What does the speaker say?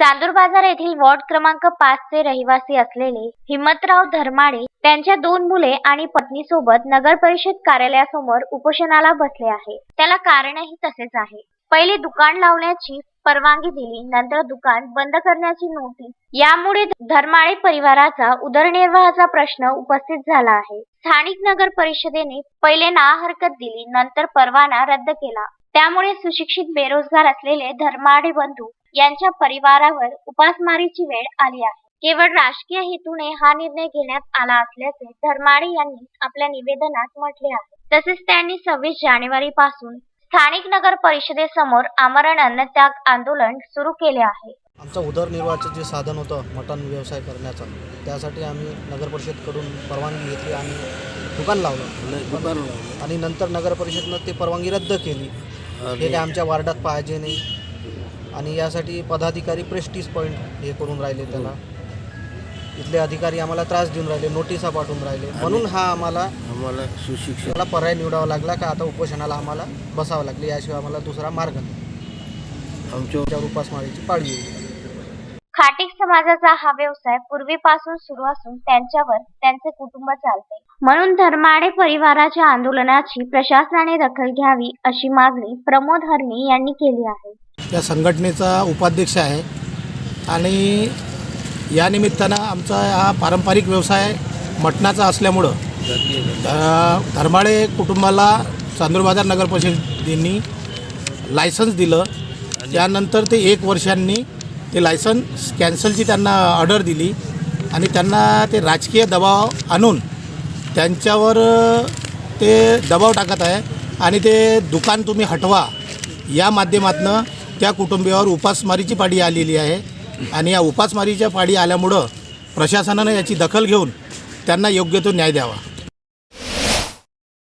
चांदूर बाजार येथील वॉर्ड क्रमांक पाच चे रहिवासी असलेले हिम्मतराव धर्माडे त्यांच्या दोन मुले आणि पत्नी सोबत नगर परिषद कार्यालयासमोर उपोषणाला बसले आहे. त्याला कारणही तसेच आहे. पहिले दुकान लावण्याची परवानगी दिली नंतर दुकान बंद करण्याची नोटीस यामुळे धर्माळे परिवाराचा उदरनिर्वाहाचा प्रश्न उपस्थित झाला आहे. स्थानिक नगर परिषदेने पहिले ना हरकत दिली नंतर परवाना रद्द केला. त्यामुळे सुशिक्षित बेरोजगार असलेले धर्माडे बंधू यांच्या परिवारावर उपासमारीची वेळ आली आहे. केवळ राजकीय हेतूने हा निर्णय घेण्यात आला असल्याचे धर्माडे यांनी आपल्या निवेदनात म्हटले आहे. तसेच त्यांनी सव्वीस जानेवारी पासून स्थानिक नगर परिषदेसमोर आमरण अन्नत्याग आंदोलन सुरू केले आहे. आमचं उदरनिर्वाहाचं जे साधन होतं मटण व्यवसाय करण्याचं त्यासाठी आम्ही नगर परिषदकडून परवानगी घेतली आणि दुकान लावलं. दुकान आणि नंतर नगर परिषदनं ती परवानगी रद्द केली. हे काय आमच्या वार्डात पाहिजे नाही. आणि यासाठी पदाधिकारी प्रेस्टिज पॉईंट हे करून राहिले त्याला. इथले अधिकारी आम्हाला त्रास देऊन राहिले नोटिसा पाठवून राहिले. म्हणून हा आम्हाला आम्हाला सुशिक्षित मला पर्याय निवडावा लागला का आता उपोषणाला आम्हाला बसावं लागले. याशिवाय आम्हाला दुसरा मार्ग नाही. आमच्या उपासमारीची पाळी खाटीक समाजाचा हा व्यवसाय पूर्वीपासून सुरू असून त्यांच्यावर त्यांचे कुटुंब चालते. म्हणून धर्माडे परिवाराच्या आंदोलनाची प्रशासनाने दखल घ्यावी अशी मागणी प्रमोद हरणी यांनी केली आहे. या संघटनेचा उपाध्यक्ष आहे आणि या निमित्तानं आमचा हा पारंपरिक व्यवसाय मटणाचा असल्यामुळं धर्माडे धर्माळे कुटुंबाला चांदूरबाजार नगर परिषदेनी लायसन्स दिलं. त्यानंतर ते एक वर्षांनी ते लायसन्स कॅन्सलची त्यांना ऑर्डर दिली आणि त्यांना ते राजकीय दबाव आणून त्यांच्यावर ते दबाव टाकत आहे आणि ते दुकान तुम्ही हटवा. या माध्यमातनं त्या कुटुंबियावर उपासमारीची पाडी आलेली आहे आणि या उपासमारीच्या पाडी आल्यामुळं प्रशासनानं याची दखल घेऊन त्यांना योग्य तो न्याय द्यावा.